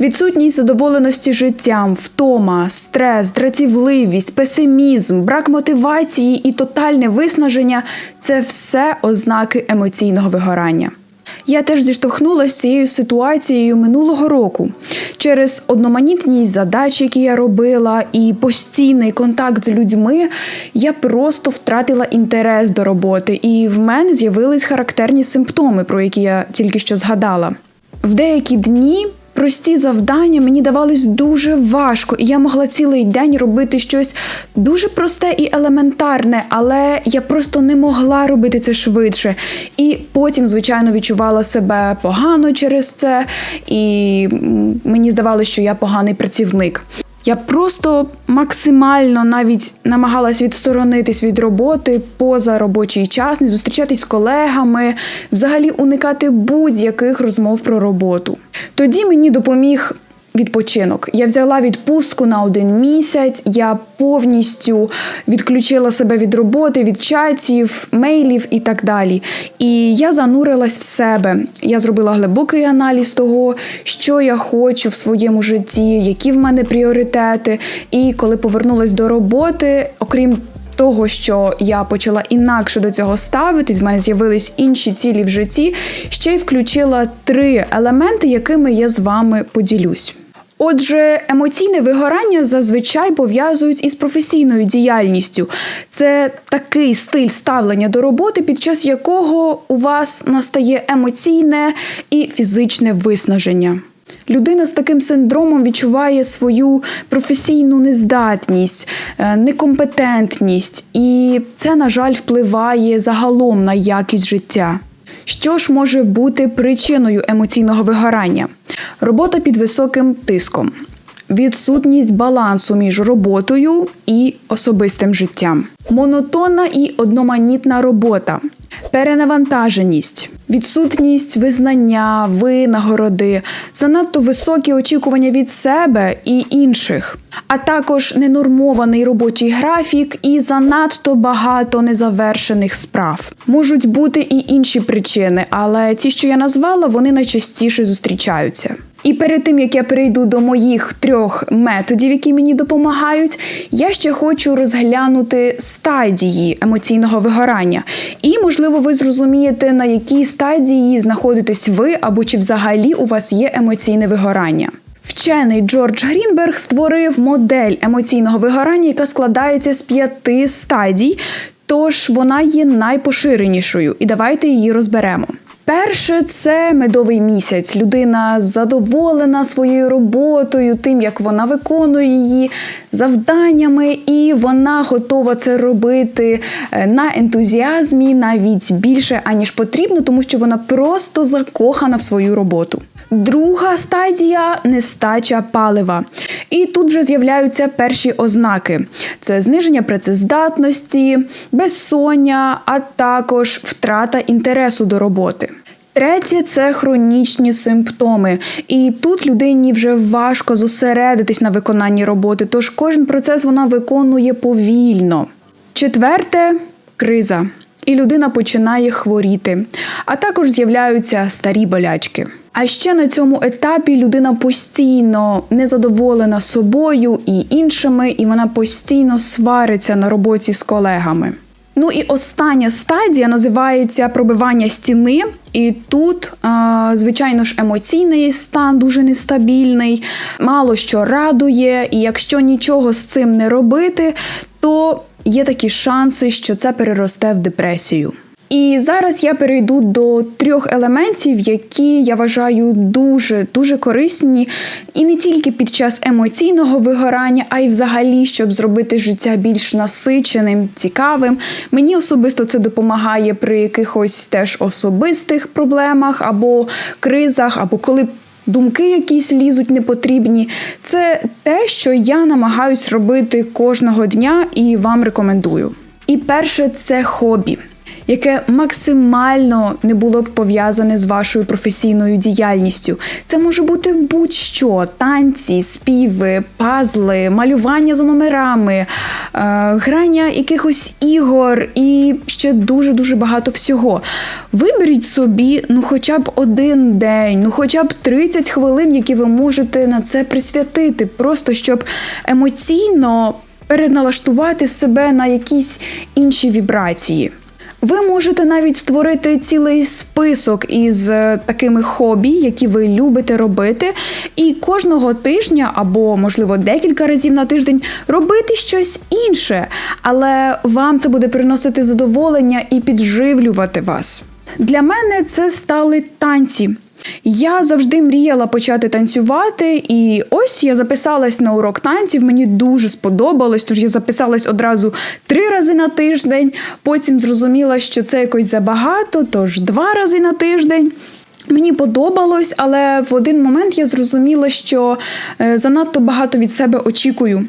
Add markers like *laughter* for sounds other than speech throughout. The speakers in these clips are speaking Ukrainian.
Відсутність задоволеності життям, втома, стрес, дратівливість, песимізм, брак мотивації і тотальне виснаження це все ознаки емоційного вигорання. Я теж зіштовхнулася з цією ситуацією минулого року через одноманітність задач, які я робила, і постійний контакт з людьми. Я просто втратила інтерес до роботи, і в мене з'явились характерні симптоми, про які я тільки що згадала. В деякі дні прості завдання мені давались дуже важко, і я могла цілий день робити щось дуже просте і елементарне, але я просто не могла робити це швидше. І потім, звичайно, відчувала себе погано через це, і мені здавалося, що я поганий працівник. Я просто максимально навіть намагалась відсторонитись від роботи поза робочий час, не зустрічатись з колегами, взагалі уникати будь-яких розмов про роботу. Тоді мені допоміг. Відпочинок. Я взяла відпустку на один місяць. Я повністю відключила себе від роботи, від чатів, мейлів і так далі. І я занурилась в себе. Я зробила глибокий аналіз того, що я хочу в своєму житті, які в мене пріоритети. І коли повернулась до роботи, окрім того, що я почала інакше до цього ставитись, в мене з'явились інші цілі в житті, ще й включила три елементи, якими я з вами поділюсь. Отже, емоційне вигорання зазвичай пов'язують із професійною діяльністю. Це такий стиль ставлення до роботи, під час якого у вас настає емоційне і фізичне виснаження. Людина з таким синдромом відчуває свою професійну нездатність, е, некомпетентність, і це, на жаль, впливає загалом на якість життя. Що ж може бути причиною емоційного вигорання? Робота під високим тиском, відсутність балансу між роботою і особистим життям, монотонна і одноманітна робота, перенавантаженість, відсутність визнання, винагороди, занадто високі очікування від себе і інших, а також ненормований робочий графік і занадто багато незавершених справ. Можуть бути і інші причини, але ті, що я назвала, вони найчастіше зустрічаються. І перед тим як я перейду до моїх трьох методів, які мені допомагають, я ще хочу розглянути стадії емоційного вигорання. І, можливо, ви зрозумієте, на якій стадії знаходитесь ви або чи взагалі у вас є емоційне вигорання. Вчений Джордж Грінберг створив модель емоційного вигорання, яка складається з п'яти стадій, тож вона є найпоширенішою. І давайте її розберемо. Перше, це медовий місяць. Людина задоволена своєю роботою, тим, як вона виконує її завданнями, і вона готова це робити е, на ентузіазмі навіть більше аніж потрібно, тому що вона просто закохана в свою роботу. Друга стадія нестача палива. І тут вже з'являються перші ознаки: це зниження працездатності, безсоння, а також втрата інтересу до роботи. Третє це хронічні симптоми, і тут людині вже важко зосередитись на виконанні роботи, тож кожен процес вона виконує повільно. Четверте криза, і людина починає хворіти, а також з'являються старі болячки. А ще на цьому етапі людина постійно незадоволена собою і іншими, і вона постійно свариться на роботі з колегами. Ну і остання стадія називається пробивання стіни. І тут, звичайно ж, емоційний стан дуже нестабільний, мало що радує, і якщо нічого з цим не робити, то є такі шанси, що це переросте в депресію. І зараз я перейду до трьох елементів, які я вважаю дуже дуже корисні, і не тільки під час емоційного вигорання, а й взагалі, щоб зробити життя більш насиченим, цікавим. Мені особисто це допомагає при якихось теж особистих проблемах або кризах, або коли. Думки якісь лізуть непотрібні. Це те, що я намагаюсь робити кожного дня і вам рекомендую. І перше це хобі. Яке максимально не було б пов'язане з вашою професійною діяльністю. Це може бути будь-що: танці, співи, пазли, малювання за номерами, е, грання якихось ігор і ще дуже дуже багато всього. Виберіть собі ну, хоча б один день, ну хоча б 30 хвилин, які ви можете на це присвятити, просто щоб емоційно переналаштувати себе на якісь інші вібрації. Ви можете навіть створити цілий список із е, такими хобі, які ви любите робити, і кожного тижня або, можливо, декілька разів на тиждень робити щось інше, але вам це буде приносити задоволення і підживлювати вас. Для мене це стали танці. Я завжди мріяла почати танцювати, і ось я записалась на урок танців. Мені дуже сподобалось, тож я записалась одразу три рази на тиждень. Потім зрозуміла, що це якось забагато, тож два рази на тиждень. Мені подобалось, але в один момент я зрозуміла, що е, занадто багато від себе очікую.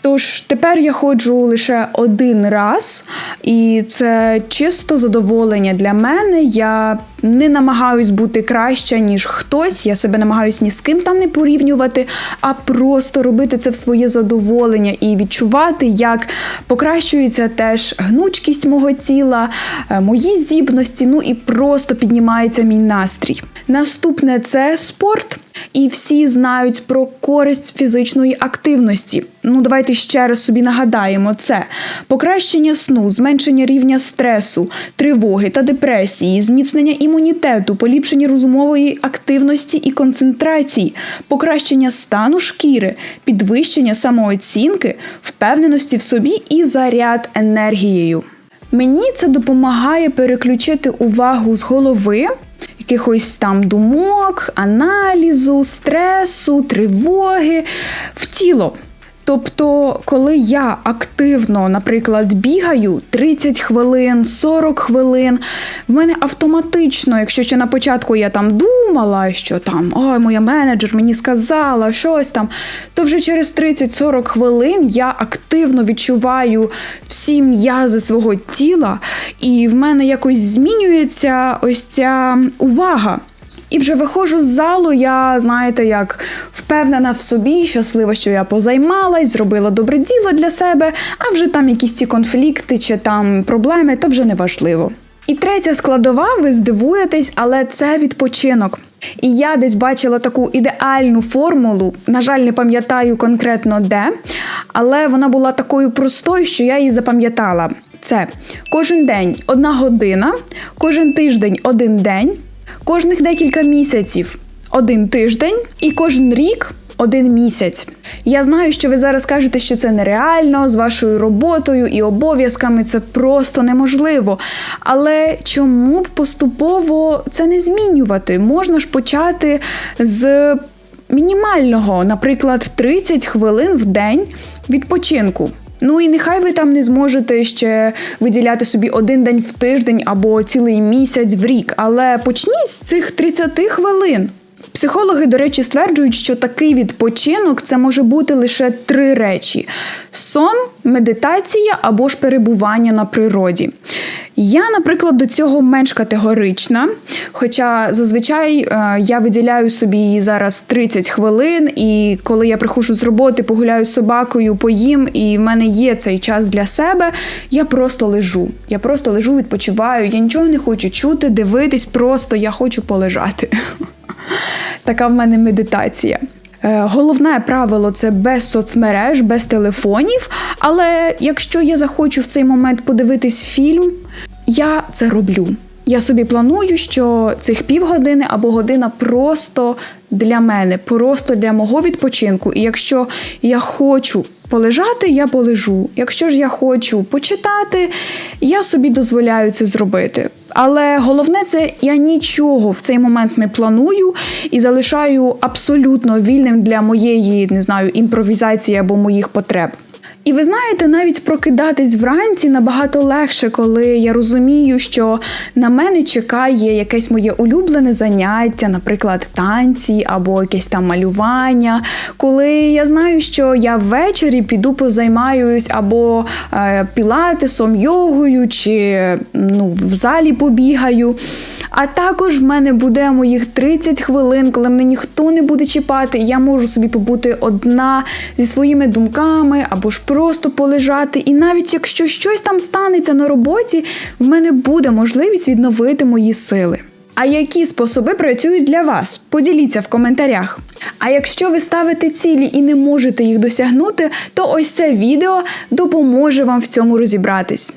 Тож тепер я ходжу лише один раз, і це чисто задоволення для мене. Я не намагаюсь бути краще, ніж хтось. Я себе намагаюсь ні з ким там не порівнювати, а просто робити це в своє задоволення і відчувати, як покращується теж гнучкість мого тіла, е, мої здібності, ну і просто піднімається мій настрій. Наступне це спорт. І всі знають про користь фізичної активності. Ну, давайте ще раз собі нагадаємо: це покращення сну, зменшення рівня стресу, тривоги та депресії, зміцнення імунітету, поліпшення розумової активності і концентрації, покращення стану шкіри, підвищення самооцінки, впевненості в собі і заряд енергією. Мені це допомагає переключити увагу з голови якихось там думок, аналізу, стресу, тривоги в тіло. Тобто, коли я активно, наприклад, бігаю 30 хвилин, 40 хвилин, в мене автоматично, якщо ще на початку я там думала, що там ой, моя менеджер мені сказала щось там, то вже через 30-40 хвилин я активно відчуваю всі м'язи свого тіла, і в мене якось змінюється ось ця увага. І вже виходжу з залу, я, знаєте, як впевнена в собі, щаслива, що я позаймалась, зробила добре діло для себе, а вже там якісь ці конфлікти чи там проблеми, то вже не важливо. І третя складова, ви здивуєтесь, але це відпочинок. І я десь бачила таку ідеальну формулу, на жаль, не пам'ятаю конкретно де, але вона була такою простою, що я її запам'ятала. Це кожен день одна година, кожен тиждень один день. Кожних декілька місяців один тиждень, і кожен рік. Один місяць. Я знаю, що ви зараз кажете, що це нереально з вашою роботою і обов'язками це просто неможливо. Але чому б поступово це не змінювати? Можна ж почати з мінімального, наприклад, 30 хвилин в день відпочинку. Ну і нехай ви там не зможете ще виділяти собі один день в тиждень або цілий місяць в рік, але почніть з цих 30 хвилин. Психологи, до речі, стверджують, що такий відпочинок це може бути лише три речі: сон, медитація або ж перебування на природі. Я, наприклад, до цього менш категорична, хоча зазвичай е, я виділяю собі зараз 30 хвилин, і коли я приходжу з роботи, погуляю з собакою, поїм, і в мене є цей час для себе, я просто лежу. Я просто лежу, відпочиваю, я нічого не хочу чути, дивитись, просто я хочу полежати. *laughs* Така в мене медитація. Е, головне правило це без соцмереж, без телефонів. Але якщо я захочу в цей момент подивитись фільм, я це роблю. Я собі планую, що цих півгодини або година просто для мене, просто для мого відпочинку. І якщо я хочу полежати, я полежу. Якщо ж я хочу почитати, я собі дозволяю це зробити. Але головне, це я нічого в цей момент не планую і залишаю абсолютно вільним для моєї не знаю імпровізації або моїх потреб. І ви знаєте, навіть прокидатись вранці набагато легше, коли я розумію, що на мене чекає якесь моє улюблене заняття, наприклад, танці або якесь там малювання. Коли я знаю, що я ввечері піду позаймаюсь або е, пілатесом, йогою, чи ну, в залі побігаю. А також в мене буде моїх 30 хвилин, коли мене ніхто не буде чіпати, я можу собі побути одна зі своїми думками або ж просто полежати. І навіть якщо щось там станеться на роботі, в мене буде можливість відновити мої сили. А які способи працюють для вас? Поділіться в коментарях. А якщо ви ставите цілі і не можете їх досягнути, то ось це відео допоможе вам в цьому розібратись.